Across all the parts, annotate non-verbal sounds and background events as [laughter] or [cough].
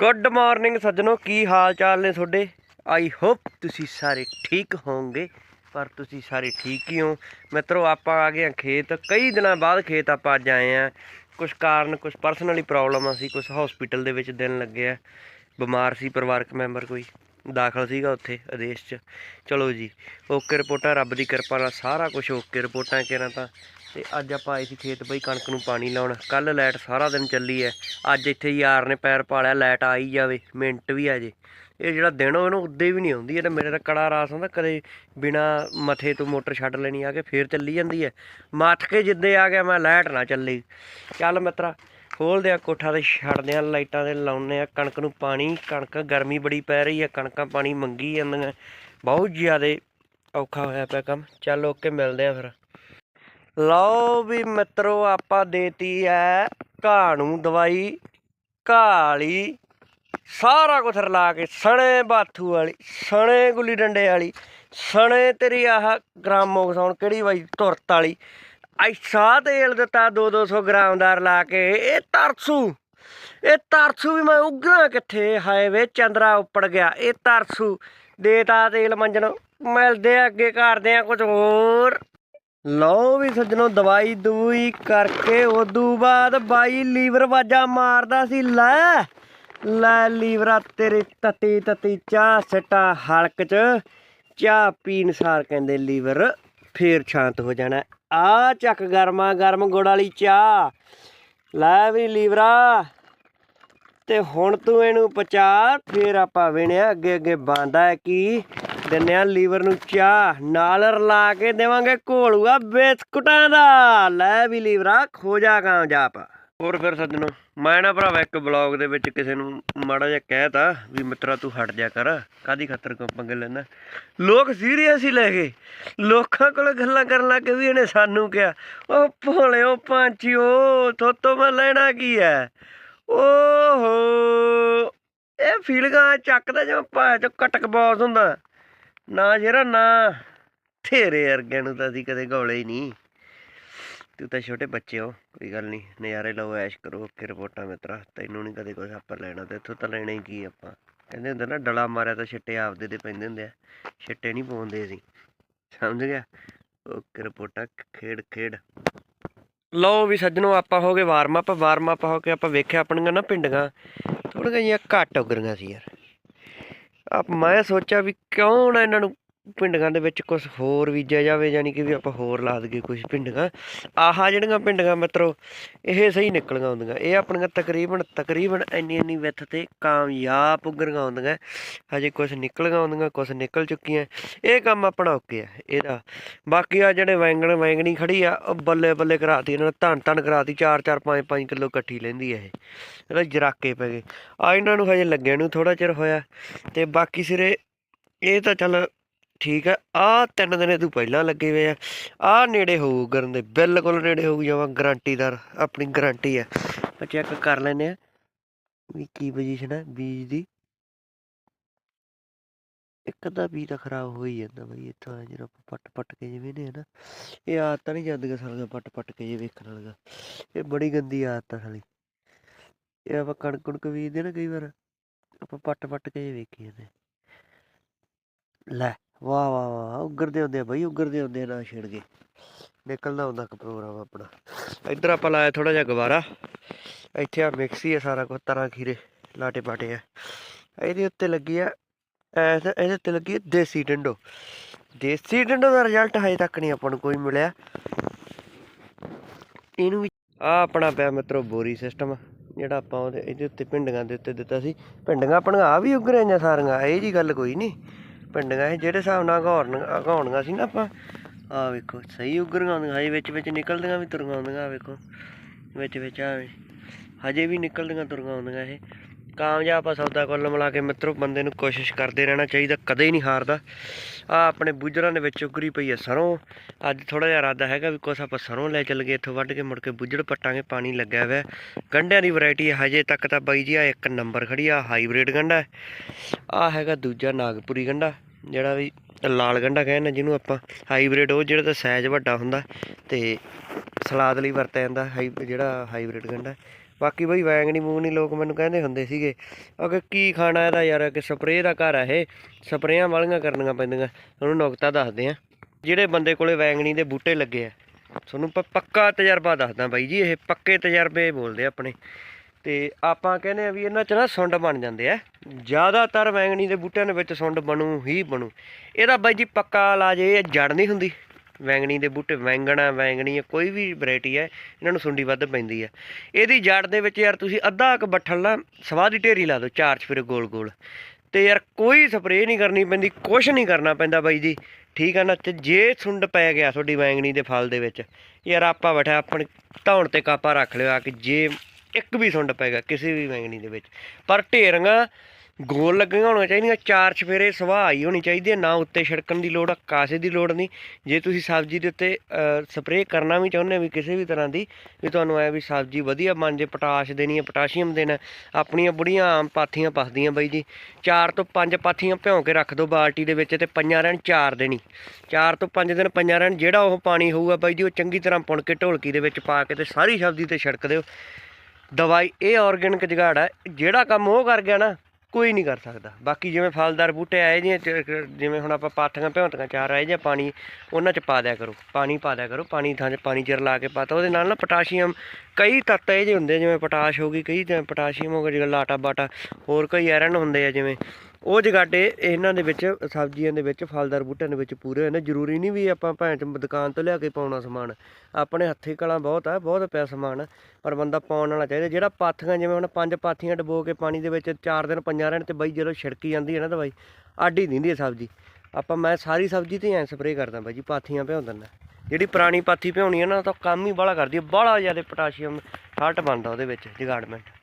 Good morning ਸੱਜਣੋ, ਕੀ ਹਾਲ ਚਾਲ ਨੇ ਤੁਹਾਡੇ? ਆਈ ਹੋਪ ਤੁਸੀਂ ਸਾਰੇ ਠੀਕ ਹੋਵੋਗੇ। ਪਰ ਤੁਸੀਂ ਸਾਰੇ ਠੀਕ ਹੀ ਹੋ। ਮਿੱਤਰੋ, ਆਪਾਂ ਆ ਗਏ ਹਾਂ ਖੇਤ। ਕਈ ਦਿਨਾਂ ਬਾਅਦ ਖੇਤ ਆਪਾਂ ਅੱਜ ਆਏ ਆ ਕੁਝ ਕਾਰਨ ਕੁਝ ਪਰਸਨਲੀ ਪ੍ਰੋਬਲਮ ਸੀ ਕੁਝ ਹਸਪੀਟਲ ਦੇ ਵਿੱਚ ਦਿਨ ਲੱਗੇ ਆ। ਬਿਮਾਰ ਸੀ ਪਰਿਵਾਰਕ ਮੈਂਬਰ ਕੋਈ। ਦਾਖਲ ਸੀਗਾ ਉੱਥੇ ਆਦੇਸ਼ 'ਚ। ਚਲੋ ਜੀ, ਓਕੇ ਰਿਪੋਰਟਾਂ, ਰੱਬ ਦੀ ਕਿਰਪਾ ਨਾਲ ਸਾਰਾ ਕੁਝ ਓਕੇ ਰਿਪੋਰਟਾਂ ਕਿਹਨਾਂ ਤਾਂ ਤੇ ਅੱਜ ਆਪਾਂ ਆਏ ਸੀ ਖੇਤ ਬਈ ਕਣਕ ਨੂੰ ਪਾਣੀ ਲਾਉਣ। ਕੱਲ ਲਾਈਟ ਸਾਰਾ ਦਿਨ ਚੱਲੀ ਐ। ਅੱਜ ਇੱਥੇ ਯਾਰ ਨੇ ਪੈਰ ਪਾਲਿਆ ਲਾਈਟ ਆ ਹੀ ਜਾਵੇ। ਮਿੰਟ ਵੀ ਆ ਜੇ। ਇਹ ਜਿਹੜਾ ਦਿਨ ਉਹ ਇਹਨੂੰ ਉੱਦੇ ਵੀ ਨਹੀਂ ਆਉਂਦੀ। ਇਹ ਤਾਂ ਮੇਰੇ ਤਾਂ ਕੜਾ ਰਾਸ ਹੁੰਦਾ, ਕਦੇ ਬਿਨਾ ਮੱਥੇ ਤੋਂ ਮੋਟਰ ਛੱਡ ਲੈਣੀ ਆ ਕੇ ਫੇਰ ਚੱਲੀ ਜਾਂਦੀ ਐ। ਮੱਥ ਕੇ ਜਿੱਦੇ ਆ ਗਿਆ ਮੈਂ ਲਾਈਟ ਨਾ ਚੱਲੀ। ਚੱਲ ਮਿੱਤਰਾ, ਖੋਲਦੇ ਆ ਕੋਠਾ ਤੇ ਛੱਡਦੇ ਆ ਲਾਈਟਾਂ ਦੇ ਲਾਉਨੇ ਆ ਕਣਕ ਨੂੰ ਪਾਣੀ। ਕਣਕ ਗਰਮੀ ਬੜੀ ਪੈ ਰਹੀ ਆ ਕਣਕਾਂ ਪਾਣੀ ਮੰਗੀ ਜਾਂਦੀਆਂ। ਬਹੁਤ ਜ਼ਿਆਦੇ ਔਖਾ ਹੋਇਆ ਪਿਆ ਕੰਮ। ਚੱਲ ਓਕੇ ਮਿਲਦੇ ਆ ਫਿਰ। ਲਓ ਵੀ ਮਿੱਤਰੋ, ਆਪਾਂ ਦੇਤੀ ਐ ਘਾਹ ਨੂੰ ਦਵਾਈ ਕਾਲੀ ਸਾਰਾ ਕੁਝ ਰਲਾ ਕੇ, ਸਣੇ ਬਾਥੂ ਵਾਲੀ, ਸਣੇ ਗੁੱਲੀ ਡੰਡੇ ਵਾਲੀ, ਸਣੇ ਤੇਰੀ ਆਹ ਗ੍ਰਾਮੋਕਸਾਉਣ ਕਿਹੜੀ ਬਾਈ, ਤੁਰਤ ਵਾਲੀ। ਐਸਾ ਤੇਲ ਦਿੱਤਾ 2-200 ਗ੍ਰਾਮ ਦਾ ਰਲਾ ਕੇ, ਇਹ ਤਰਸੂ ਇਹ ਤਰਸੂ ਵੀ ਮੈਂ ਉਗਣਾ ਕਿੱਥੇ? ਹਾਏ ਵੇ, ਚੰਦਰਾ ਉੱਪੜ ਗਿਆ, ਇਹ ਤਰਸੂ। ਦੇਤਾ ਤੇਲ ਮੰਜਣ, ਮਿਲਦੇ ਆ ਅੱਗੇ ਕਰਦੇ ਆ ਕੁਝ ਹੋਰ। ਲਓ ਵੀ ਸੱਜਣੋ, ਦਵਾਈ ਦੂਈ ਕਰਕੇ ਉਦੋਂ ਬਾਅਦ ਬਾਈ ਲੀਵਰ ਵਾਜਾ ਮਾਰਦਾ ਸੀ, ਲੈ ਲੈ ਲੀਵਰਾ ਤੇਰੀ ਤਤੀ ਤਤੀ ਚਾਹ ਸਟਾ ਹਲਕ ਚ। ਚਾਹ ਪੀਣ ਸਾਰ ਕਹਿੰਦੇ ਲੀਵਰ, ਫੇਰ ਸ਼ਾਂਤ ਹੋ ਜਾਣਾ। ਆ ਚੱਕ ਗਰਮਾ ਗਰਮ ਗੁੜ ਵਾਲੀ ਚਾਹ। ਲੈ ਵੀ ਲੀਵਰਾ, ਤੇ ਹੁਣ ਤੂੰ ਇਹਨੂੰ ਪਚਾ, ਫੇਰ ਆਪਾਂ ਵੇਣਿਆ ਅੱਗੇ ਅੱਗੇ ਬਾਂਦਾ ਹੈ ਕੀ। ਦਿੰਨੇ ਆ ਲੀਵਰ ਨੂੰ ਚਾਹ, ਨਾਲ ਰਲਾ ਕੇ ਦੇਵਾਂਗੇ ਘੋਲੂਆ ਬਿਸਕੁਟਾਂ ਦਾ। ਲੈ ਵੀ ਲੀਵਰਾ, ਖੋ ਜਾ ਕਾਮਯਾਬ। ਹੋਰ ਫਿਰ ਸੱਜਣੋ, ਮੈਂ ਨਾ ਭਰਾਵਾ ਇੱਕ ਬਲੌਗ ਦੇ ਵਿੱਚ ਕਿਸੇ ਨੂੰ ਮਾੜਾ ਜਿਹਾ ਕਹਿਤਾ ਵੀ ਮਿੱਤਰਾ ਤੂੰ ਹਟ ਜਾ ਕਰ ਕਾਦੀ ਖਤਰ ਕੋ ਪੰਗੇ ਲੈਣਾ ਲੋਕ ਸੀਰੀਅਸ ਹੀ ਲੈ ਗਏ। ਲੋਕਾਂ ਕੋਲ ਗੱਲਾਂ ਕਰਨ ਲੱਗ ਕੇ ਵੀ ਇਹਨੇ ਸਾਨੂੰ ਕਿਹਾ, ਉਹ ਭੋਲਿਓ ਪੰਛੀਓ ਥੋਤੋਂ ਮੈਂ ਲੈਣਾ ਕੀ ਹੈ ਓਹੋ, ਇਹ ਫੀਲਗਾ ਚੱਕਦਾ ਜਿਵੇਂ ਭਾਂ ਕਟਕ ਬੌਸ ਹੁੰਦਾ। ਨਾ ਜਿਹੜਾ ਨਾ। ਤੇਰੇ ਵਰਗਿਆਂ ਨੂੰ ਤਾਂ ਅਸੀਂ ਕਦੇ ਗੋਲੇ ਹੀ ਨਹੀਂ। ਤੂੰ ਤਾਂ ਛੋਟੇ ਬੱਚੇ ਹੋ, ਕੋਈ ਗੱਲ ਨਹੀਂ। ਨਜ਼ਾਰੇ ਲਓ, ਐਸ਼ ਕਰੋ ਓਕੇ ਰਿਪੋਰਟਾਂ ਮਿੱਤਰਾ ਤੈਨੂੰ ਨਹੀਂ ਕਦੇ ਕੁਝ ਆਪਾਂ ਲੈਣਾ ਤੇ ਇੱਥੋਂ ਤਾਂ ਲੈਣਾ ਹੀ ਕੀ ਆਪਾਂ। ਕਹਿੰਦੇ ਹੁੰਦੇ ਨਾ, ਡਲਾ ਮਾਰਿਆ ਤਾਂ ਛਿੱਟੇ ਆਪਦੇ ਦੇ ਪੈਂਦੇ ਹੁੰਦੇ ਆ। ਛਿੱਟੇ ਨਹੀਂ ਪਾਉਂਦੇ ਅਸੀਂ। ਸਮਝ ਗਿਆ? ਓਕੇ, ਰਿਪੋਰਟਾਂ ਖੇਡ ਖੇਡ। ਲਓ ਵੀ ਸੱਜਣੋ, ਆਪਾਂ ਹੋ ਗਏ ਵਾਰਮ ਅਪ ਵਾਰਮ ਅਪ ਹੋ ਕੇ ਆਪਾਂ ਵੇਖਿਆ ਆਪਣੀਆਂ ਨਾ ਪਿੰਡੀਆਂ। ਥੋੜੀਆਂ ਜਿਹੀਆਂ ਘੱਟ ਉਗਰੀਆਂ ਸੀ ਯਾਰ। ਆ ਮੈਂ ਸੋਚਿਆ ਵੀ ਕਿਉਂ ਨਾ ਇਹਨਾਂ ਨੂੰ ਪਿੰਡੀਆਂ ਦੇ ਵਿੱਚ ਕੁਝ ਹੋਰ ਬੀਜਿਆ ਜਾਵੇ, ਯਾਨੀ ਕਿ ਵੀ ਆਪਾਂ ਹੋਰ ਲਾ ਦਈਏ ਕੁਝ ਪਿੰਡੀਆਂ ਆਹਾ ਜਿਹੜੀਆਂ ਪਿੰਡੀਆਂ ਮਿੱਤਰੋ, ਇਹ ਸਹੀ ਨਿਕਲੀਆਂ ਆਉਂਦੀਆਂ ਇਹ ਆਪਣੀਆਂ ਤਕਰੀਬਨ ਤਕਰੀਬਨ ਇੰਨੀ ਇੰਨੀ ਵਿੱਥ ਤੇ ਕਾਮਯਾਬ ਉਗਰੀਆਂ ਆਉਂਦੀਆਂ ਹਜੇ ਕੁਝ ਨਿਕਲੀਆਂ ਆਉਂਦੀਆਂ ਕੁਝ ਨਿਕਲ ਚੁੱਕੀਆਂ। ਇਹ ਕੰਮ ਆਪਣਾ ਓਕੇ ਆ, ਇਹਦਾ। ਬਾਕੀ ਆ ਜਿਹੜੇ ਵੈਂਗਣ, ਵੈਂਗਣੀ ਖੜੀ ਆ, ਉਹ ਬੱਲੇ ਬੱਲੇ ਕਰਾਤੀ ਇਹਨਾਂ ਨੇ, ਧੰਨ ਧੰਨ ਕਰਾਤੀ 4 4 5 5 ਕਿਲੋ ਇਕੱਠੀ ਲੈਂਦੀ ਇਹ। ਇਹਦਾ ਜਰਾਕੇ ਪੈ ਗਏ। ਆ ਇਹਨਾਂ ਨੂੰ ਹਜੇ ਲੱਗਿਆ ਨੂੰ ਥੋੜਾ ਚਿਰ ਹੋਇਆ। ਤੇ ਬਾਕੀ ਸਿਰੇ, ਇਹ ਤਾਂ ਚੱਲ ਠੀਕ ਹੈ ਆ ਤਿੰਨ ਦਿਨ ਤੂੰ ਪਹਿਲਾਂ ਲੱਗੇ ਹੋਏ ਆ। ਆ ਨੇੜੇ ਹੋਊ ਕਰਨ ਦੇ, ਬਿਲਕੁਲ ਨੇੜੇ ਹੋਊ, ਜਾਵਾਂ ਗਾਰੰਟੀਦਾਰ ਆਪਣੀ ਗਾਰੰਟੀ ਹੈ। ਚੈੱਕ ਕਰ ਲੈਨੇ ਆ ਵੀ ਕੀ ਪੋਜੀਸ਼ਨ ਹੈ, ਬੀਜ ਦੀ। ਇੱਕ ਅੱਧਾ ਬੀਜ ਤਾਂ ਖਰਾਬ ਹੋ ਹੀ ਜਾਂਦਾ ਬਈ, ਇੱਥੋਂ ਆ ਜਿਹੜਾ ਆਪਾਂ ਪੱਟ ਪੱਟ ਕੇ ਜਿਵੇਂ ਨੇ ਨਾ ਇਹ ਆਦਤ ਨਹੀਂ ਜਾਂਦੀ ਸਾਲੀਆਂ ਪੱਟ ਪੱਟ ਕੇ ਜੇ ਵੇਖਣ ਵਾਲੀਆਂ ਇਹ ਬੜੀ ਗੰਦੀ ਆਦਤ ਆ ਸਾਲੀ। ਇਹ ਆਪਾਂ ਕਣਕ ਕੁਣਕ ਬੀਜਦੇ ਨਾ ਕਈ ਵਾਰ, ਆਪਾਂ ਪੱਟ ਪੱਟ ਕੇ ਜੇ ਵੇਖੀ ਜਾਂਦੇ ਲੈ ਵਾਹ ਵਾਹ ਵਾਹ ਉੱਗਰਦੇ ਹੁੰਦੇ ਆ ਬਈ ਉੱਗਰਦੇ ਹੁੰਦੇ ਆ ਨਾ ਛੇੜ ਗਏ ਨਿਕਲਦਾ ਹੁੰਦਾ ਇੱਕ ਪ੍ਰੋਗਰਾਮ ਆਪਣਾ। ਇੱਧਰ ਆਪਾਂ ਲਾਇਆ ਥੋੜਾ ਜਿਹਾ ਗਵਾਰਾ। ਇੱਥੇ ਆ ਮਿਕਸੀ ਆ ਸਾਰਾ ਕੁਝ ਤਰ੍ਹਾਂ ਖੀਰੇ, ਲਾਟੇ ਪਾਟੇ ਆ। ਇਹਦੇ ਉੱਤੇ ਲੱਗੀ ਆ ਇਹਦੇ ਉੱਤੇ ਲੱਗੀ ਦੇਸੀ ਡੰਡੋ। ਦੇਸੀ ਡੰਡੋ ਦਾ ਰਿਜ਼ਲਟ ਹਜੇ ਤੱਕ ਨਹੀਂ ਆਪਾਂ ਨੂੰ ਕੋਈ ਮਿਲਿਆ। ਇਹਨੂੰ ਵੀ ਆ ਆਪਣਾ ਪਿਆ ਮਿੱਤਰੋ ਬੋਰੀ ਸਿਸਟਮ ਜਿਹੜਾ ਆਪਾਂ ਉਹਦੇ, ਇਹਦੇ ਉੱਤੇ ਪਿੰਡੀਆਂ ਦੇ ਉੱਤੇ ਦਿੱਤਾ ਸੀ। ਪਿੰਡੀਆਂ ਆਪਣੀਆਂ ਆ ਵੀ ਉੱਗ ਰਹੀਆਂ ਸਾਰੀਆਂ, ਇਹ ਜੀ ਗੱਲ ਕੋਈ ਨਹੀਂ। ਪਿੰਡੀਆਂ ਇਹ ਜਿਹੜੇ ਹਿਸਾਬ ਨਾਲ ਘੌਰਨ ਘਾਉਣੀਆਂ ਸੀ ਨਾ ਆਪਾਂ। ਆ ਵੇਖੋ, ਸਹੀ ਉੱਗਰੀਆਂ ਆਉਂਦੀਆਂ ਹਜੇ ਵਿੱਚ ਵਿੱਚ ਨਿਕਲਦੀਆਂ ਵੀ ਤੁਰੀਆਂ ਆਉਂਦੀਆਂ ਵੇਖੋ। ਵਿੱਚ ਵਿੱਚ ਆ ਹਜੇ ਵੀ ਨਿਕਲਦੀਆਂ ਤੁਰੀਆਂ ਆਉਂਦੀਆਂ ਇਹ। ਕਾਮਯਾਬ ਆ ਸੌਦਾ ਕੁੱਲ ਮਿਲਾ ਕੇ ਮਿੱਤਰੋ, ਬੰਦੇ ਨੂੰ ਕੋਸ਼ਿਸ਼ ਕਰਦੇ ਰਹਿਣਾ ਚਾਹੀਦਾ, ਕਦੇ ਹੀ ਨਹੀਂ ਹਾਰਦਾ। ਆ ਆਪਣੇ ਬੁੱਜਰਾਂ ਦੇ ਵਿੱਚ ਉਗਰੀ ਪਈ ਹੈ ਸਰੋਂ। ਅੱਜ ਥੋੜਾ ਜਿਹਾ ਇਰਾਦਾ ਹੈਗਾ ਵੀ ਕੁਛ ਆਪਾਂ ਸਰੋਂ ਲੈ ਚੱਲ ਗਏ ਇੱਥੋਂ ਵੱਢ ਕੇ ਮੁੜ ਕੇ ਬੁੱਜੜ ਪੱਟਾਂਗੇ, ਪਾਣੀ ਲੱਗਿਆ ਹੋਇਆ। ਗੰਢਿਆਂ ਦੀ ਵੈਰਾਈਟੀ ਹਜੇ ਤੱਕ ਤਾਂ ਬਾਈ ਜੀ, ਆ ਇੱਕ ਨੰਬਰ ਖੜੀ ਆ, ਹਾਈਬ੍ਰਿਡ ਗੰਢਾ ਆ ਹੈਗਾ ਦੂਜਾ ਨਾਗਪੁਰੀ ਗੰਢਾ ਜਿਹੜਾ ਵੀ ਲਾਲ ਗੰਢਾ ਕਹਿੰਦੇ ਜਿਹਨੂੰ ਆਪਾਂ ਹਾਈਬ੍ਰਿਡ, ਉਹ ਜਿਹੜਾ ਤਾਂ ਸਾਈਜ਼ ਵੱਡਾ ਹੁੰਦਾ ਤੇ ਸਲਾਦ ਲਈ ਵਰਤਿਆ ਜਾਂਦਾ, ਹਾਈ, ਜਿਹੜਾ ਹਾਈਬ੍ਰਿਡ ਗੰਢਾ ਬਾਕੀ ਬਈ ਵੈਂਗਣੀ ਮੂੰਗਣੀ ਲੋਕ ਮੈਨੂੰ ਕਹਿੰਦੇ ਹੁੰਦੇ ਸੀਗੇ। ਅਗੇ ਕੀ ਖਾਣਾ ਇਹਦਾ ਯਾਰ ਕਿ ਸਪਰੇਅ ਦਾ ਘਰ ਆ ਇਹ। ਸਪਰੇਆਂ ਵਾਲੀਆਂ ਕਰਨੀਆਂ ਪੈਂਦੀਆਂ। ਤੁਹਾਨੂੰ ਨੁਕਤਾ ਦੱਸਦੇ ਆ। ਜਿਹੜੇ ਬੰਦੇ ਕੋਲੇ ਵੈਂਗਣੀ ਦੇ ਬੂਟੇ ਲੱਗੇ ਆ। ਤੁਹਾਨੂੰ ਪ- ਪੱਕਾ ਤਜਰਬਾ ਦੱਸਦਾ ਬਾਈ ਜੀ, ਇਹ ਪੱਕੇ ਤਜਰਬੇ ਬੋਲਦੇ ਆਪਣੇ। ਤੇ ਆਪਾਂ ਕਹਿੰਦੇ ਆ ਵੀ ਇਹਨਾਂ 'ਚ ਨਾ ਸੁੰਡ ਬਣ ਜਾਂਦੇ ਆ। ਜ਼ਿਆਦਾਤਰ ਵੈਂਗਣੀ ਦੇ ਬੂਟਿਆਂ ਦੇ ਵਿੱਚ ਸੁੰਡ ਬਣੂ ਹੀ ਬਣੂ। ਇਹਦਾ ਬਾਈ ਜੀ ਪੱਕਾ ਇਲਾਜ ਇਹ ਜੜ ਨਹੀਂ ਹੁੰਦੀ। ਵੈਂਗਣੀ ਦੇ ਬੂਟੇ, ਵੈਂਗਣਾ, ਵੈਂਗਣੀ ਕੋਈ ਵੀ ਵੈਰਾਈਟੀ ਹੈ, ਇਹਨਾਂ ਨੂੰ ਸੁੰਡੀ ਵੱਧ ਪੈਂਦੀ ਹੈ। ਇਹਦੀ ਜੜ ਦੇ ਵਿੱਚ ਯਾਰ ਤੁਸੀਂ ਅੱਧਾ ਕ ਬੱਠਲ ਨਾ ਸਵਾਹ ਦੀ ਢੇਰੀ ਲਾ ਦਿਓ, ਚਾਰ ਚਫੇਰੇ ਗੋਲ ਗੋਲ। ਤੇ ਯਾਰ ਕੋਈ ਸਪਰੇਅ ਨਹੀਂ ਕਰਨੀ ਪੈਂਦੀ, ਕੁਛ ਨਹੀਂ ਕਰਨਾ ਪੈਂਦਾ ਬਾਈ ਜੀ। ਠੀਕ ਆ ਨਾ, ਤੇ ਜੇ ਸੁੰਡ ਪੈ ਗਿਆ ਤੁਹਾਡੀ ਵੈਂਗਣੀ ਦੇ ਫਲ ਦੇ ਵਿੱਚ, ਯਾਰ ਆਪਾਂ ਬੈਠਾ ਆਪਣ ਧੌਣ ਤੇ ਕਾਪਾ ਰੱਖ ਲਿਆ ਕਿ, ਜੇ ਇੱਕ ਵੀ ਸੁੰਡ ਪੈ ਗਿਆ, ਕਿਸੇ ਵੀ ਵੈਂਗਣੀ ਦੇ ਵਿੱਚ। ਪਰ ਢੇਰੀਆਂ ਗੋਲ ਲੱਗੀਆਂ ਹੋਣੀਆਂ ਚਾਹੀਦੀਆਂ, ਚਾਰ ਚਫੇਰੇ ਸਵਾਹ ਆਈ ਹੋਣੀ ਚਾਹੀਦੀ ਹੈ, ਨਾ ਉੱਤੇ ਛਿੜਕਣ ਦੀ ਲੋੜ ਆ ਕਾਸੇ ਦੀ ਲੋੜ ਨਹੀਂ। ਜੇ ਤੁਸੀਂ ਸਬਜ਼ੀ ਦੇ ਉੱਤੇ ਸਪਰੇਅ ਕਰਨਾ ਵੀ ਚਾਹੁੰਦੇ ਵੀ ਕਿਸੇ ਵੀ ਤਰ੍ਹਾਂ ਦੀ, ਵੀ ਤੁਹਾਨੂੰ ਐ ਵੀ ਸਬਜ਼ੀ ਵਧੀਆ ਬਣ ਜੇ, ਪੋਟਾਸ਼ ਦੇਣੀ ਹੈ, ਪੋਟਾਸ਼ੀਅਮ ਦੇਣਾ, ਆਪਣੀਆਂ ਬੁੜੀਆਂ ਆਮ ਪਾਥੀਆਂ ਪਸਦੀਆਂ ਬਾਈ ਜੀ। ਚਾਰ ਤੋਂ ਪੰਜ ਪਾਥੀਆਂ ਭਿਉਂ ਕੇ ਰੱਖ ਦਿਓ ਬਾਲਟੀ ਦੇ ਵਿੱਚ ਤੇ ਪੰਜਾਂ ਰਹਿਣ ਚਾਰ ਦੇਣੀ। ਚਾਰ ਤੋਂ ਪੰਜ ਦਿਨ ਪੰਜਾਂ ਰਹਿਣ, ਜਿਹੜਾ ਉਹ ਪਾਣੀ ਹੋਊਗਾ ਬਾਈ ਜੀ, ਉਹ ਚੰਗੀ ਤਰ੍ਹਾਂ ਪੁਣ ਕੇ ਢੋਲਕੀ ਦੇ ਵਿੱਚ ਪਾ ਕੇ ਤੇ ਸਾਰੀ ਸਬਜ਼ੀ ਤੇ ਛਿੜਕ ਦਿਓ। ਦਵਾਈ ਇਹ ਆਰਗੈਨਿਕ ਜੁਗਾੜ ਹੈ, ਜਿਹੜਾ ਕੰਮ ਉਹ ਕਰ ਗਿਆ ਨਾ ਕੋਈ ਨਹੀਂ ਕਰ ਸਕਦਾ। ਬਾਕੀ ਜਿਵੇਂ ਫਲਦਾਰ ਬੂਟੇ ਆਏ ਜੀ ਜਿਵੇਂ ਹੁਣ ਆਪਾਂ ਪਾਥੀਆਂ ਭਿਉਂਤੀਆਂ, ਚਾਰ ਆਏ ਜਾਂ ਪਾਣੀ ਉਹਨਾਂ 'ਚ ਪਾ ਦਿਆ ਕਰੋ। ਪਾਣੀ ਪਾ ਦਿਆ ਕਰੋ, ਪਾਣੀ ਥਾਂ 'ਚ ਪਾਣੀ ਚਿਰ ਲਾ ਕੇ ਪਾਤਾ ਉਹਦੇ ਨਾਲ ਨਾ ਪੋਟਾਸ਼ੀਅਮ, ਕਈ ਤੱਤ ਇਹ ਜਿਹੇ ਹੁੰਦੇ ਜਿਵੇਂ ਪੋਟਾਸ਼ ਹੋ ਗਈ, ਕਈ ਪੋਟਾਸ਼ੀਅਮ ਹੋ ਗਿਆ, ਜਿਵੇਂ ਲਾਟਾ ਬਾਟਾ ਹੋਰ ਕਈ ਆਇਰਨ ਹੁੰਦੇ ਆ ਜਿਵੇਂ ਉਹ ਜਗਾਡੇ ਇਹਨਾਂ ਦੇ ਵਿੱਚ, ਸਬਜ਼ੀਆਂ ਦੇ ਵਿੱਚ, ਫਲਦਾਰ ਬੂਟਿਆਂ ਦੇ ਵਿੱਚ ਪੂਰੇ ਹੋਏ ਨੇ। ਜ਼ਰੂਰੀ ਨਹੀਂ ਵੀ ਆਪਾਂ ਭੈਣ ਚ ਦੁਕਾਨ ਤੋਂ ਲਿਆ ਕੇ ਪਾਉਣਾ ਸਮਾਨ। ਆਪਣੇ ਹੱਥੀ ਕਲਾ ਬਹੁਤ ਆ, ਬਹੁਤ ਪਿਆ ਸਮਾਨ, ਪਰ ਬੰਦਾ ਪਾਉਣ ਵਾਲਾ ਚਾਹੀਦਾ। ਜਿਹੜਾ ਪਾਥੀਆਂ, ਜਿਵੇਂ ਹੁਣ ਪੰਜ ਪਾਥੀਆਂ ਡਬੋ ਕੇ ਪਾਣੀ ਦੇ ਵਿੱਚ ਚਾਰ ਦਿਨ, ਪੰਜਾਂ ਰਹਿਣ ਤੇ ਬਾਈ ਜਦੋਂ ਛਿੜਕੀ ਜਾਂਦੀ ਹੈ ਨਾ ਦਵਾਈ ਆਡੀ ਦਿੰਦੀ ਹੈ ਸਬਜ਼ੀ। ਆਪਾਂ ਮੈਂ ਸਾਰੀ ਸਬਜ਼ੀ ਤੇ ਐ ਸਪਰੇਅ ਕਰਦਾ ਬਾਈ ਜੀ, ਪਾਥੀਆਂ ਭਿਉਂ ਦਿੰਦਾ। ਜਿਹੜੀ ਪੁਰਾਣੀ ਪਾਥੀ ਭਿਉਣੀ ਹੈ ਨਾ ਤਾਂ ਕੰਮ ਹੀ ਬਾਹਲਾ ਕਰਦੀ ਹੈ। ਬਾਹਲਾ ਜ਼ਿਆਦਾ ਪੋਟਾਸ਼ੀਅਮ ਸਾਲਟ ਬਣਦਾ ਉਹਦੇ ਵਿੱਚ, ਜਗਾੜਮੈਂਟ।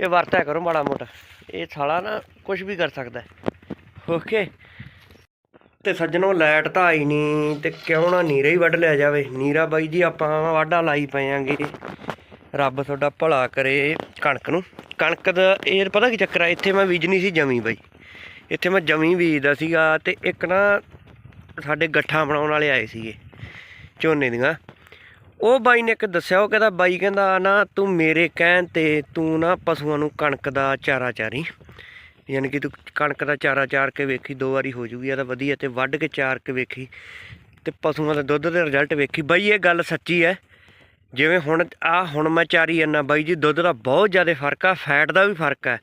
ਇਹ ਵਰਤਿਆ ਕਰੋ ਮਾੜਾ ਮੋਟਾ। ਇਹ ਸਾਲਾ ਨਾ ਕੁਝ ਵੀ ਕਰ ਸਕਦਾ ਓਕੇ ਤੇ ਸੱਜਣੋ ਲਾਈਟ ਤਾਂ ਆਈ ਨਹੀਂ ਤੇ ਕਿਉਂ ਨਾ ਨੀਰਾ ਹੀ ਵੱਢ ਲਿਆ ਜਾਵੇ। ਨੀਰਾ ਬਾਈ ਜੀ, ਆਪਾਂ ਵਾਢਾ ਲਾਈ ਪਏਾਂਗੇ ਰੱਬ ਤੁਹਾਡਾ ਭਲਾ ਕਰੇ ਕਣਕ ਨੂੰ। ਕਣਕ ਦਾ ਇਹ ਪਤਾ ਕੀ ਚੱਕਰ ਆ, ਇੱਥੇ ਮੈਂ ਬੀਜਣੀ ਸੀ ਜਮੀ ਬਾਈ। ਇੱਥੇ ਮੈਂ ਜਮੀ ਬੀਜਦਾ ਸੀਗਾ ਤੇ ਇੱਕ ਨਾ ਸਾਡੇ ਗੱਠਾਂ ਬਣਾਉਣ ਵਾਲੇ ਆਏ ਸੀਗੇ, ਝੋਨੇ ਦੀਆਂ। ਉਹ ਬਾਈ ਨੇ ਇੱਕ ਦੱਸਿਆ, ਉਹ ਕਹਿੰਦਾ, ਬਾਈ ਕਹਿੰਦਾ, ਨਾ ਤੂੰ ਮੇਰੇ ਕਹਿਣ ਤੇ ਤੂੰ ਨਾ ਪਸ਼ੂਆਂ ਨੂੰ ਕਣਕ ਦਾ ਚਾਰਾ ਚਾਰੀ। ਯਾਨੀ ਕਿ ਤੂੰ ਕਣਕ ਦਾ ਚਾਰਾ ਚਾਰ ਕੇ ਵੇਖੀ, ਦੋ ਵਾਰੀ ਹੋ ਜੂਗੀ ਆ ਤਾਂ ਵਧੀਆ, ਤੇ ਵੱਢ ਕੇ ਚਾਰ ਕੇ ਵੇਖੀ, ਤੇ ਪਸ਼ੂਆਂ ਦਾ ਦੁੱਧ ਦੇ ਰਿਜ਼ਲਟ ਵੇਖੀ। ਬਾਈ, ਇਹ ਗੱਲ ਸੱਚੀ ਹੈ। ਜਿਵੇਂ ਹੁਣ ਆ ਹੁਣ ਮੈਂ ਚਾਰੀ ਜਾਂਦਾ, ਬਾਈ ਜੀ, ਦੁੱਧ ਦਾ ਬਹੁਤ ਜ਼ਿਆਦਾ ਫ਼ਰਕ ਆ, ਫੈਟ ਦਾ ਵੀ ਫ਼ਰਕ ਆ।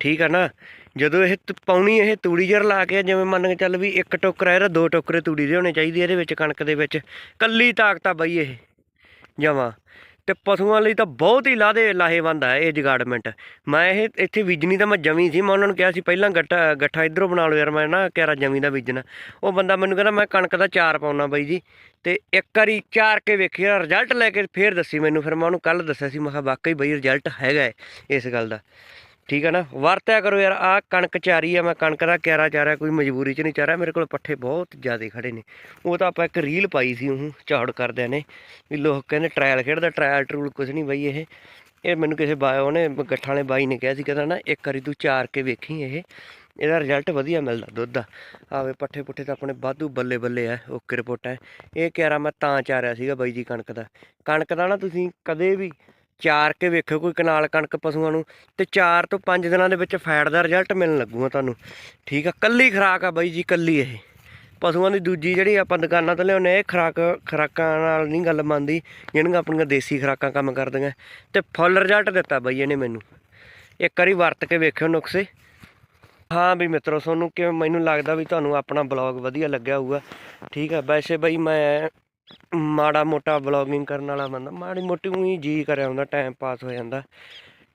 ਠੀਕ ਆ ਨਾ? ਜਦੋਂ ਇਹ ਤ- ਪਾਉਣੀ ਇਹ ਤੂੜੀ ਜਰ ਲਾ ਕੇ ਜਿਵੇਂ ਮੰਨ ਕੇ ਚੱਲ ਵੀ ਇੱਕ ਟੋਕਰਾ ਇਹਦਾ ਦੋ ਟੋਕਰੇ ਤੂੜੀ ਦੇ ਹੋਣੇ ਚਾਹੀਦੇ ਇਹਦੇ ਵਿੱਚ, ਕਣਕ ਦੇ ਵਿੱਚ। ਕੱਲੀ ਤਾਕਤ ਆ ਬਾਈ ਇਹ। ਜਮਾਂ ਤੇ ਪਸ਼ੂਆਂ ਲਈ ਤਾਂ ਬਹੁਤ ਹੀ ਲਾਦੇ ਲਾਹੇਵੰਦ ਹੈ ਇਹ ਜਗਾੜਮੈਂਟ। ਮੈਂ ਇਹ ਇੱਥੇ ਬੀਜਣੀ ਤਾਂ ਮੈਂ ਜਮੀ ਸੀ, ਮੈਂ ਉਹਨਾਂ ਨੂੰ ਕਿਹਾ ਸੀ ਪਹਿਲਾਂ ਗੱਠਾ ਗੱਠਾ ਇਧਰੋਂ ਬਣਾ ਲਓ ਯਾਰ, ਮੈਂ ਨਾ ਕਿਹੜਾ ਜਮੀ ਦਾ ਬੀਜਣਾ। ਉਹ ਬੰਦਾ ਮੈਨੂੰ ਕਹਿੰਦਾ, ਮੈਂ ਕਣਕ ਦਾ ਚਾਰ ਪਾਉਣਾ ਬਾਈ ਜੀ। ਤੇ ਇੱਕ ਵਾਰੀ ਚਾਰ ਕੇ ਵੇਖਿਆ ਰਿਜ਼ਲਟ ਲੈ ਕੇ ਫੇਰ ਦੱਸੀ ਮੈਨੂੰ, ਫਿਰ ਮੈਂ ਉਹਨੂੰ ਕੱਲ ਦੱਸਿਆ ਸੀ, ਮੈਂ ਕਿਹਾ ਵਾਕਈ ਬਈ ਰਿਜ਼ਲਟ ਹੈਗਾ ਹੈ ਇਸ ਗੱਲ ਦਾ। ਠੀਕ ਹੈ ਨਾ? ਵਰਤਿਆ ਕਰੋ ਯਾਰ ਆ ਕਣਕ ਚਾਰੀ ਆ, ਮੈਂ ਕਣਕ ਦਾ ਕਿਆਰਾ ਚਾਰਿਆ, ਕੋਈ ਮਜਬੂਰੀ 'ਚ ਨਹੀਂ ਚਾਰਿਆ, ਮੇਰੇ ਕੋਲ ਪੱਠੇ ਬਹੁਤ ਜ਼ਿਆਦਾ ਖੜੇ ਨੇ। ਉਹ ਤਾਂ ਆਪਾਂ ਇੱਕ ਰੀਲ ਪਾਈ ਸੀ ਉਹ ਝਾੜ ਕਰਦਿਆਂ ਨੇ, ਵੀ ਲੋਕ ਕਹਿੰਦੇ ਟ੍ਰਾਇਲ ਖੇਡਦਾ ਟ੍ਰਾਇਲ ਟਰੂਲ ਕੁਝ ਨਹੀਂ ਬਈ ਇਹ। ਇਹ ਮੈਨੂੰ ਕਿਸੇ ਬਾਇ, ਉਹਨੇ ਗੱਠਾਂ ਵਾਲੇ ਬਾਈ ਨੇ ਕਿਹਾ ਸੀ, ਕਹਿੰਦਾ ਨਾ, ਇੱਕ ਵਾਰੀ ਤੂੰ ਚਾਰ ਕੇ ਵੇਖੀ ਇਹ, ਇਹਦਾ ਰਿਜ਼ਲਟ ਵਧੀਆ ਮਿਲਦਾ ਦੁੱਧ ਦਾ। ਆਵੇ ਪੱਠੇ ਪੁੱਠੇ ਤਾਂ ਆਪਣੇ ਵਾਧੂ ਬੱਲੇ ਬੱਲੇ ਆ, ਓਕੇ ਰਿਪੋਰਟ ਹੈ ਇਹ ਕਿਆਰਾ ਮੈਂ ਤਾਂ ਚਾਰਿਆ ਸੀਗਾ ਬਾਈ ਜੀ ਕਣਕ ਦਾ। ਕਣਕ ਦਾ ਨਾ ਤੁਸੀਂ ਕਦੇ ਵੀ ਚਾਰ ਕੇ ਵੇਖਿਓ ਕੋਈ ਕਨਾਲ ਕਣਕ ਪਸ਼ੂਆਂ ਨੂੰ ਤੇ 4 ਤੋਂ 5 ਦਿਨਾਂ ਦੇ ਵਿੱਚ ਫੈਟ ਦਾ ਰਿਜ਼ਲਟ ਮਿਲਣ ਲੱਗੂਗਾ ਤੁਹਾਨੂੰ। ਠੀਕ ਆ, ਕੱਲੀ ਖਰਾਕ ਆ ਬਾਈ ਜੀ, ਕੱਲੀ ਇਹ। ਪਸ਼ੂਆਂ ਦੀ ਦੂਜੀ ਜਿਹੜੀ ਆਪਾਂ ਦੁਕਾਨਾਂ ਤੋਂ ਲਿਆਉਂਦੇ ਇਹ ਖਰਾਕ, ਖਰਾਕਾਂ ਨਾਲ ਨਹੀਂ ਗੱਲ ਮੰਨਦੀ ਜਿਹੜੀਆਂ ਆਪਣੀਆਂ ਦੇਸੀ ਖਰਾਕਾਂ ਕੰਮ ਕਰਦੀਆਂ। ਤੇ ਫੁੱਲ ਰਿਜ਼ਲਟ ਦਿੱਤਾ ਬਾਈ ਇਹਨੇ ਮੈਨੂੰ। ਇੱਕ ਵਾਰੀ ਵਰਤ ਕੇ ਵੇਖਿਓ ਨੁਕਸੇ। ਹਾਂ ਵੀ ਮਿੱਤਰੋ, ਤੁਹਾਨੂੰ ਕਿ ਮੈਨੂੰ ਲੱਗਦਾ ਵੀ ਤੁਹਾਨੂੰ ਆਪਣਾ ਬਲੌਗ ਵਧੀਆ ਲੱਗਿਆ ਹੋਊਗਾ। ਠੀਕ ਆ, ਵੈਸੇ ਬਈ ਮੈਂ ਮਾੜਾ ਮੋਟਾ ਬਲੌਗਿੰਗ ਕਰਨ ਵਾਲਾ ਬੰਦਾ, ਮਾੜੀ ਮੋਟੀ ਉਹੀ ਜੀ ਕਰਿਆ ਹੁੰਦਾ ਟਾਈਮ ਪਾਸ ਹੋ ਜਾਂਦਾ।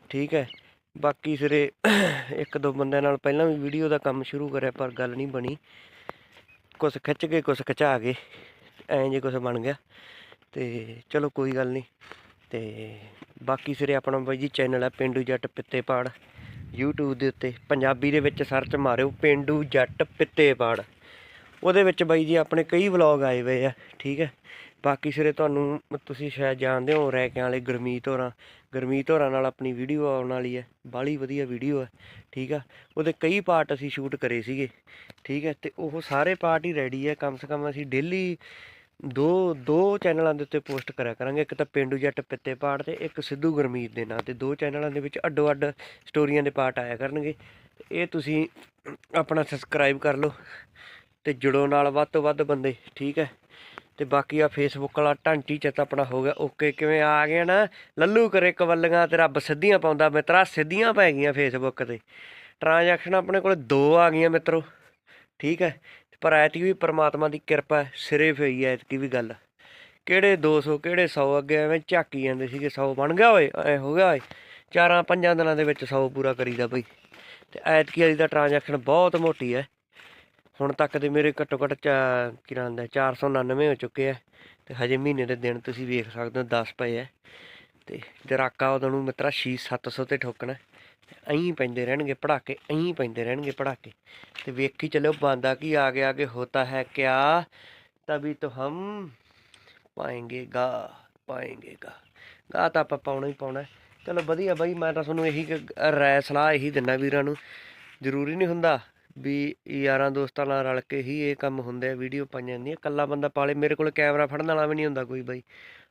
ਠੀਕ ਹੈ, ਬਾਕੀ ਸਿਰੇ [coughs] ਇੱਕ ਦੋ ਬੰਦਿਆਂ ਨਾਲ ਪਹਿਲਾਂ ਵੀ ਵੀਡੀਓ ਦਾ ਕੰਮ ਸ਼ੁਰੂ ਕਰਿਆ, ਪਰ ਗੱਲ ਨਹੀਂ ਬਣੀ। ਕੁਛ ਖਿੱਚ ਕੇ ਕੁਛ ਖਿਚਾ ਕੇ ਐਂ ਜੇ ਕੁਛ ਬਣ ਗਿਆ। ਤੇ ਚਲੋ ਕੋਈ ਗੱਲ ਨਹੀਂ, ਤੇ ਬਾਕੀ ਸਿਰੇ ਆਪਣਾ ਬਾਈ ਜੀ ਚੈਨਲ ਹੈ ਪਿੰਡੂ ਜੱਟ ਪਿੱਤੇ ਪਾੜ। YouTube ਦੇ ਉੱਤੇ ਪੰਜਾਬੀ ਦੇ ਵਿੱਚ ਸਰਚ ਮਾਰਿਓ, ਪਿੰਡੂ ਜੱਟ ਪਿੱਤੇ ਪਾੜ। ਉਹਦੇ ਵਿੱਚ ਬਾਈ ਜੀ ਆਪਣੇ ਕਈ ਵਲੌਗ ਆਏ ਹੋਏ ਆ, ਠੀਕ ਹੈ। ਬਾਕੀ ਸਿਰੇ ਤੁਹਾਨੂੰ ਤੁਸੀਂ ਸ਼ਾਇਦ ਜਾਣਦੇ ਹੋ ਰੈਕਿਆਂ ਵਾਲੇ ਗਰਮੀਤ ਹੋਰਾਂ ਗਰਮੀਤ ਹੋਰਾਂ ਨਾਲ ਆਪਣੀ ਵੀਡੀਓ ਆਉਣ ਵਾਲੀ ਹੈ, ਬਾਹਲੀ ਵਧੀਆ ਵੀਡੀਓ ਹੈ, ਠੀਕ ਆ। ਉਹਦੇ ਕਈ ਪਾਰਟ ਅਸੀਂ ਸ਼ੂਟ ਕਰੇ ਸੀਗੇ, ਠੀਕ ਹੈ। ਤੇ ਉਹ ਸਾਰੇ ਪਾਰਟ ਹੀ ਰੈਡੀ ਹੈ, ਕਮ ਸੇ ਕਮ ਅਸੀਂ ਡੇਲੀ ਦੋ ਦੋ ਚੈਨਲਾਂ ਦੇ ਉੱਤੇ ਪੋਸਟ ਕਰਿਆ ਕਰਾਂਗੇ। ਇੱਕ ਤਾਂ ਪਿੰਡੂ ਜੱਟ ਪਿੱਤੇ ਪਾੜ ਤੇ ਇੱਕ ਸਿੱਧੂ ਗੁਰਮੀਤ ਦੇ ਨਾਂ ਤੇ। ਦੋ ਚੈਨਲਾਂ ਦੇ ਵਿੱਚ ਅੱਡੋ ਅੱਡ ਸਟੋਰੀਆਂ ਦੇ ਪਾਰਟ ਆਇਆ ਕਰਨਗੇ। ਇਹ ਤੁਸੀਂ ਆਪਣਾ ਸਬਸਕ੍ਰਾਈਬ ਕਰ ਲਓ। ਤੇ ਜੁੜੋ ਨਾਲ ਵੱਧ ਤੋਂ ਵੱਧ ਬੰਦੇ, ਠੀਕ ਹੈ? ਤੇ ਬਾਕੀ ਆ ਫੇਸਬੁੱਕ ਵਾਲਾ ਢਾਂਟੀ ਚਿੱਤ ਆਪਣਾ ਹੋ ਗਿਆ ਓਕੇ ਕਿਵੇਂ ਆ ਗਿਆ ਨਾ? ਲੱਲੂ ਕਰੇ ਕਵੱਲੀਆਂ ਤੇ ਰੱਬ ਸਿੱਧੀਆਂ ਪਾਉਂਦਾ ਮਿੱਤਰਾ, ਸਿੱਧੀਆਂ ਪੈ ਗਈਆਂ ਫੇਸਬੁੱਕ ਤੇ। ਟ੍ਰਾਂਜੈਕਸ਼ਨ ਆਪਣੇ ਕੋਲ ਦੋ ਆ ਗਈਆਂ ਮਿੱਤਰੋ, ਠੀਕ ਹੈ? ਪਰ ਐਤਕੀ ਵੀ ਪਰਮਾਤਮਾ ਦੀ ਕਿਰਪਾ ਸਿਰੇ ਪਈ ਹੈ ਐਤਕੀ ਵੀ ਗੱਲ। ਕਿਹੜੇ 200 ਕਿਹੜੇ 100 ਅੱਗੇ ਐਵੇਂ ਝਾਕੀ ਜਾਂਦੇ ਸੀਗੇ 100 ਬਣ ਗਿਆ ਓਏ, ਐ ਹੋ ਗਿਆ ਓਏ। ਚਾਰਾਂ ਪੰਜਾਂ ਦਿਨਾਂ ਦੇ ਵਿੱਚ 100 ਪੂਰਾ ਕਰੀਦਾ ਬਈ। ਤੇ ਐਤਕੀ ਵਾਲੀ ਦਾ ਟ੍ਰਾਂਜੈਕਸ਼ਨ ਬਹੁਤ ਮੋਟੀ ਹੈ। ਹੁਣ ਤੱਕ ਦੇ ਮੇਰੇ ਘੱਟੋ ਘੱਟ ਕੀ ਨਾਮ ਦਾ 499 ਹੋ ਚੁੱਕੇ ਆ। ਤੇ ਹਜੇ ਮਹੀਨੇ ਦੇ ਦਿਨ ਤੁਸੀਂ ਵੇਖ ਸਕਦੇ ਹੋ 10 ਪਏ ਆ। ਤੇ ਜਰਾਕਾ ਉਹਦੋਂ ਨੂੰ ਮਿੱਤਰਾ 6 700 ਤੇ ਠੋਕਣਾ। ਅਹੀਂ ਪੈਂਦੇ ਰਹਿਣਗੇ ਪੜਾਕੇ, ਅਹੀਂ ਪੈਂਦੇ ਰਹਿਣਗੇ ਪੜਾਕੇ। ਤੇ ਵੇਖੀ ਚੱਲਿਓ, ਬੰਦਾ ਕੀ ਆ ਗਿਆ ਕਿ ਹੋਤਾ ਹੈ, ਕਿਆ? ਤभी तो हम ਪਾਏਂਗੇ ਗਾ ਪਾਏਂਗੇ ਗਾ। ਗਾ ਤਾਂ ਆਪਾਂ ਪਾਉਣਾ ਹੀ ਪਾਉਣਾ। ਚਲੋ ਵਧੀਆ ਬਾਈ, ਮੈਂ ਤਾਂ ਤੁਹਾਨੂੰ ਇਹੀ ਰਾਏ, ਸਲਾਹ ਇਹੀ ਦਿੰਦਾ ਵੀਰਾਂ ਨੂੰ। ਜ਼ਰੂਰੀ ਨਹੀਂ ਹੁੰਦਾ। ਵੀ ਯਾਰਾਂ ਦੋਸਤਾਂ ਨਾਲ ਰਲ ਕੇ ਹੀ ਇਹ ਕੰਮ ਹੁੰਦੇ ਆ ਵੀਡੀਓ ਪਾਈਆਂ ਜਾਂਦੀਆਂ। ਇਕੱਲਾ ਬੰਦਾ ਪਾਲੇ ਮੇਰੇ ਕੋਲ ਕੈਮਰਾ ਫੜਨ ਵਾਲਾ ਵੀ ਨਹੀਂ ਹੁੰਦਾ ਕੋਈ ਬਾਈ।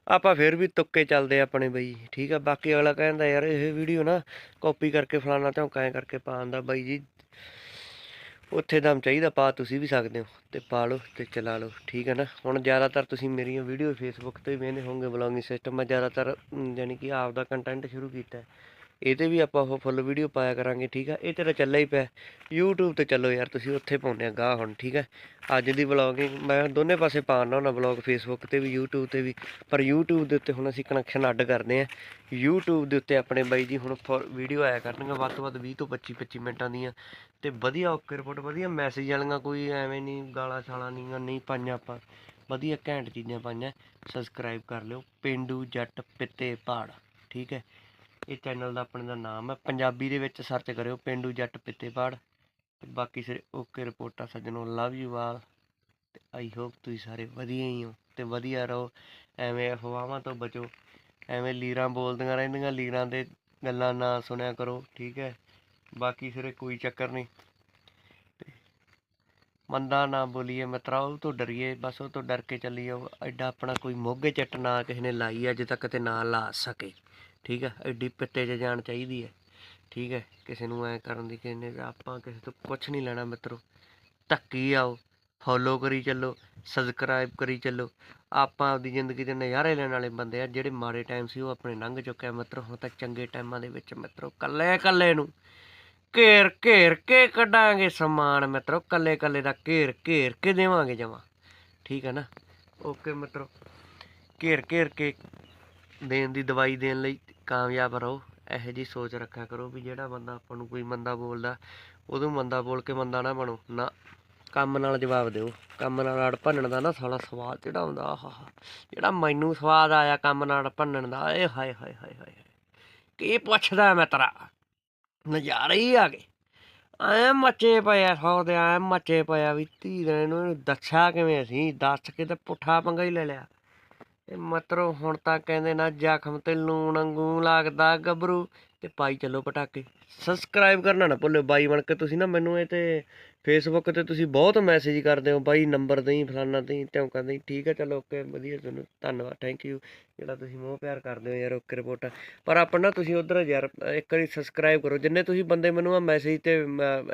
ਆਪਾਂ ਫਿਰ ਵੀ ਤੁੱਕੇ ਚੱਲਦੇ ਆਪਣੇ ਬਈ ਠੀਕ ਆ? ਬਾਕੀ ਅਗਲਾ ਕਹਿੰਦਾ ਯਾਰ ਇਹ ਵੀਡੀਓ ਨਾ ਕਾਪੀ ਕਰਕੇ ਫਲਾਣਾ ਧੌਂਕਾ ਐਂ ਕਰਕੇ ਪਾਉਂਦਾ ਬਾਈ ਜੀ। ਉੱਥੇ ਦਮ ਚਾਹੀਦਾ ਪਾ ਤੁਸੀਂ ਵੀ ਸਕਦੇ ਹੋ ਤੇ ਪਾ ਲਓ ਤੇ ਚਲਾ ਲਓ ਠੀਕ ਹੈ ਨਾ? ਹੁਣ ਜ਼ਿਆਦਾਤਰ ਤੁਸੀਂ ਮੇਰੀਆਂ ਵੀਡੀਓ ਫੇਸਬੁੱਕ ਤੇ ਵੀ ਵੇਖਦੇ ਹੋਵੋਗੇ ਵਲੌਗਿੰਗ ਸਿਸਟਮ ਮੈਂ ਜ਼ਿਆਦਾਤਰ ਅਮ, ਯਾਨੀ ਕਿ ਆਪ ਦਾ ਕੰਟੈਂਟ ਸ਼ੁਰੂ ਕੀਤਾ। ਇਹਦੇ ਵੀ ਆਪਾਂ ਉਹ ਫੁੱਲ ਵੀਡੀਓ ਪਾਇਆ ਕਰਾਂਗੇ, ਠੀਕ ਆ? ਇਹ ਤੇ ਤਾਂ ਚੱਲਿਆ ਹੀ ਪਿਆ। YouTube ਤੇ ਚੱਲੋ ਯਾਰ, ਤੁਸੀਂ ਉੱਥੇ ਪਾਉਂਦੇ ਆ ਗਾਹ ਹੁਣ, ਠੀਕ ਹੈ ਅੱਜ ਦੀ ਵਲੌਗਿੰਗ ਮੈਂ ਦੋਨੇ ਪਾਸੇ ਪਾਉਣਾ ਹੁੰਦਾ ਵਲੌਗ ਫੇਸਬੁੱਕ ਤੇ ਵੀ, YouTube ਤੇ ਵੀ। ਪਰ YouTube ਦੇ ਉੱਤੇ ਹੁਣ ਅਸੀਂ ਕਨੈਕਸ਼ਨ ਅੱਡ ਕਰਦੇ ਆ। YouTube ਦੇ ਉੱਤੇ ਆਪਣੇ ਬਾਈ ਜੀ ਹੁਣ ਵੀਡੀਓ ਆਇਆ ਕਰਨਗੀਆਂ ਵੱਧ ਤੋਂ ਵੱਧ 20 ਤੋਂ 25 25 ਮਿੰਟਾਂ ਦੀਆਂ। ਤੇ ਵਧੀਆ ਓਕੇ ਰਿਪੋਰਟ ਵਧੀਆ ਮੈਸੇਜ ਵਾਲੀਆਂ ਕੋਈ ਐਵੇਂ ਨਹੀਂ, ਗਾਲਾਂ ਛਾਲਾਂ ਨਹੀਂ ਨਹੀਂ ਪਾਈਆਂ ਆਪਾਂ। ਵਧੀਆ ਘੈਂਟ ਚੀਜ਼ਾਂ ਪਾਈਆਂ। ਸਬਸਕ੍ਰਾਈਬ ਕਰ ਲਿਓ। ਪਿੰਡੂ ਜੱਟ ਪਿੱਤੇ ਪਹਾੜ ਠੀਕ ਹੈ ਇਹ ਚੈਨਲ ਦਾ ਆਪਣੇ ਦਾ ਨਾਮ ਹੈ। ਪੰਜਾਬੀ ਦੇ ਵਿੱਚ ਸਰਚ ਕਰਿਓ, ਪਿੰਡੂ ਜੱਟ ਪਿੱਤੇ ਪਹਾੜ ਤੇ ਬਾਕੀ ਸਾਰੇ, ਓਕੇ ਰਿਪੋਰਟਾਂ, ਸੱਜਣੋ ਲਵ ਯੂ ਆਲ ਤੇ ਆਈ ਹੋਪ ਤੁਸੀਂ ਸਾਰੇ ਵਧੀਆ ਹੀ ਹੋ ਤੇ ਵਧੀਆ ਰਹੋ। ਐਵੇਂ ਅਫਵਾਹਾਂ ਤੋਂ ਬਚੋ। ਐਵੇਂ ਲੀਰਾਂ ਬੋਲਦੀਆਂ ਰਹਿੰਦੀਆਂ, ਲੀਰਾਂ ਦੇ ਗੱਲਾਂ ਨਾ ਸੁਣਿਆ ਕਰੋ, ਠੀਕ ਹੈ। ਬਾਕੀ ਸਿਰੇ, ਕੋਈ ਚੱਕਰ ਨਹੀਂ। ਤੇ ਮੰਦਾ ਨਾ ਬੋਲੀਏ ਮਿੱਤਰਾ ਉਹ ਤੋਂ ਡਰੀਏ, ਬਸ ਉਹ ਤੋਂ ਡਰ ਕੇ ਚੱਲੀਏ। ਉਹ ਐਡਾ ਆਪਣਾ ਕੋਈ ਮੋਗੇ ਚੱਟ ਨਾ ਕਿਸੇ ਨੇ ਲਾਈ, ਅੱਜ ਤੱਕ ਤੇ ਨਾ ਲਾ ਸਕੇ। ਠੀਕ ਹੈ? ਐਡੀ ਪਿੱਤੇ 'ਚ ਜਾਣ ਚਾਹੀਦੀ ਹੈ। ਠੀਕ ਹੈ? ਕਿਸੇ ਨੂੰ ਐ ਕਰਨ ਦੀ ਕਿਸੇ ਨੇ ਆਪਾਂ ਕਿਸੇ ਤੋਂ ਕੁਝ ਨਹੀਂ ਲੈਣਾ ਮਿੱਤਰੋ। ਧੱਕੀ ਆਓ ਫੋਲੋ ਕਰੀ ਚੱਲੋ ਸਬਸਕ੍ਰਾਈਬ ਕਰੀ ਚੱਲੋ। ਆਪਾਂ ਆਪਦੀ ਜ਼ਿੰਦਗੀ ਦੇ ਨਜ਼ਾਰੇ ਲੈਣ ਵਾਲੇ ਬੰਦੇ ਆ, ਜਿਹੜੇ ਮਾੜੇ ਟਾਈਮ ਸੀ ਉਹ ਆਪਣੇ ਲੰਘ ਚੁੱਕਿਆ ਆ ਮਿੱਤਰੋ। ਹੁਣ ਤਾਂ ਚੰਗੇ ਟਾਈਮਾਂ ਦੇ ਵਿੱਚ ਮਿੱਤਰੋ ਕੱਲੇ ਕੱਲੇ ਨੂੰ ਘੇਰ ਘੇਰ ਕੇ ਕੱਢਾਂਗੇ ਸਮਾਨ ਮਿੱਤਰੋ। ਕੱਲੇ ਕੱਲੇ ਦਾ ਘੇਰ ਘੇਰ ਕੇ ਦੇਵਾਂਗੇ ਜਮਾ। ਠੀਕ ਹੈ ਨਾ? ਓਕੇ ਮਿੱਤਰੋ। ਘੇਰ ਘੇਰ ਕੇ ਦੇਣ ਦੀ ਦਵਾਈ ਦੇਣ ਲਈ ਕਾਮਯਾਬ ਰਹੋ, ਇਹੋ ਜੀ ਸੋਚ ਰੱਖਿਆ ਕਰੋ ਵੀ ਜਿਹੜਾ ਬੰਦਾ ਆਪਾਂ ਨੂੰ ਕੋਈ ਮੰਦਾ ਬੋਲਦਾ ਉਦੋਂ ਮੰਦਾ ਬੋਲ ਕੇ ਮੰਦਾ ਨਾ ਬਣੋ, ਨਾ ਕੰਮ ਨਾਲ ਜਵਾਬ ਦਿਓ, ਕੰਮ ਨਾਲ ਅੜ ਭੰਨਣ ਦਾ ਨਾ ਸਾਲਾ ਸਵਾਦ ਜਿਹੜਾ ਹੁੰਦਾ, ਆਹਾ ਜਿਹੜਾ ਮੈਨੂੰ ਸਵਾਦ ਆਇਆ ਕੰਮ ਨਾਲ ਭੰਨਣ ਦਾ ਏ ਹਾਏ ਹਾਏ ਹਾਏ ਹਾਏ ਹਾਏ। ਕੀ ਪੁੱਛਦਾ ਮੈਂ ਤਰਾ ਨਜ਼ਾਰੇ ਹੀ ਆ ਗਏ ਐ ਮੱਚੇ ਪਿਆ ਸੌ ਦੇ ਐ ਮੱਚੇ ਪਿਆ ਵੀ ਧੀ ਦੇ ਨੂੰ ਦੱਸਿਆ ਕਿਵੇਂ ਅਸੀਂ ਦੱਸ ਕੇ ਤੇ ਪੁੱਠਾ ਪੰਗਾ ਹੀ ਲੈ ਲਿਆ ਇਹ ਮਤਰੋ ਹੁਣ ਤਾਂ ਕਹਿੰਦੇ ਨਾ ਜ਼ਖਮ ਤੇ ਲੂਣ ਵਾਂਗੂ ਲੱਗਦਾ ਗੱਭਰੂ। ਤੇ ਪਾਈ ਚੱਲੋ ਪਟਾਕੇ। ਸਬਸਕ੍ਰਾਈਬ ਕਰਨਾ ਨਾ ਭੁੱਲਿਓ ਬਾਈ ਬਣ ਕੇ ਤੁਸੀਂ ਨਾ, ਮੈਨੂੰ ਇਹ ਤੇ ਫੇਸਬੁੱਕ ਤੇ ਤੁਸੀਂ ਬਹੁਤ ਮੈਸੇਜ ਕਰਦੇ ਹੋ ਬਾਈ ਨੰਬਰ ਦੇਈ ਫਲਾਨਾ ਦੇਈ ਧੌਂਕਾ ਦੇਈ ਠੀਕ ਹੈ ਚਲੋ ਓਕੇ ਵਧੀਆ ਤੁਹਾਨੂੰ, ਧੰਨਵਾਦ ਥੈਂਕ ਯੂ ਜਿਹੜਾ ਤੁਸੀਂ ਮੋਹ ਪਿਆਰ ਕਰਦੇ ਹੋ ਯਾਰ ਓਕੇ ਰਿਪੋਰਟ ਪਰ ਆਪਾਂ ਨਾ ਤੁਸੀਂ ਉਧਰ ਯਾਰ, ਇੱਕ ਵਾਰੀ ਸਬਸਕ੍ਰਾਈਬ ਕਰੋ। ਜਿੰਨੇ ਤੁਸੀਂ ਬੰਦੇ ਮੈਨੂੰ ਆ ਮੈਸੇਜ ਤੇ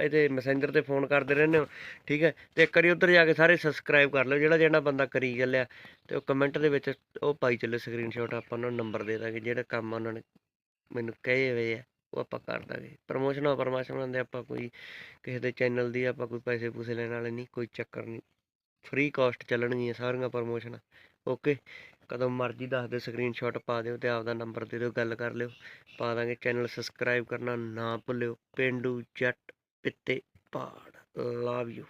ਇਹਦੇ ਮੈਸੇਂਜਰ ਤੇ ਫੋਨ ਕਰਦੇ ਰਹਿੰਦੇ ਹੋ, ਠੀਕ ਹੈ ਤੇ ਇੱਕ ਵਾਰੀ ਉਧਰ ਜਾ ਕੇ ਸਾਰੇ ਸਬਸਕ੍ਰਾਈਬ ਕਰ ਲਓ। ਜਿਹੜਾ ਜਿਹੜਾ ਬੰਦਾ ਕਰੀ ਚੱਲਿਆ, ਤੇ ਉਹ ਕਮੈਂਟ ਦੇ ਵਿੱਚ ਉਹ ਪਾਈ ਚੱਲੋ ਸਕਰੀਨਸ਼ਾਟ ਆਪਾਂ ਉਹਨਾਂ ਨੂੰ ਨੰਬਰ ਦੇ ਦਾਂਗੇ। ਜਿਹੜਾ ਕੰਮ ਉਹਨਾਂ ਨੇ ਮੈਨੂੰ ਕਹੇ ਹੋਏ ਆ। ਉਹ ਆਪਾਂ ਕਰ ਦਾਂਗੇ। ਪ੍ਰਮੋਸ਼ਨਾਂ ਪਰਮਾਸ਼ਨਾਂ ਦੇ ਆਪਾਂ ਕੋਈ, ਕਿਸੇ ਦੇ ਚੈਨਲ ਦੀ ਆਪਾਂ ਕੋਈ ਪੈਸੇ ਪੂਸੇ ਲੈਣ ਵਾਲੇ ਨਹੀਂ, ਕੋਈ ਚੱਕਰ ਨਹੀਂ। ਫ੍ਰੀ ਕਾਸਟ ਚੱਲਣਗੀਆਂ ਸਾਰੀਆਂ ਪ੍ਰਮੋਸ਼ਨਾਂ ਓਕੇ ਕਦੋਂ ਮਰਜ਼ੀ ਦੱਸ ਦਿਓ ਸਕਰੀਨਸ਼ਾਟ ਪਾ ਦਿਓ ਤੇ ਆਪਦਾ ਨੰਬਰ ਦੇ ਦਿਓ, ਗੱਲ ਕਰ ਲਿਓ। ਪਾ ਦਾਂਗੇ ਚੈਨਲ ਸਬਸਕ੍ਰਾਈਬ ਕਰਨਾ ਨਾ ਭੁੱਲਿਓ। ਪਿੰਡੂ ਜੱਟ ਪਿੱਤੇ ਪਹਾੜ ਲਵ ਯੂ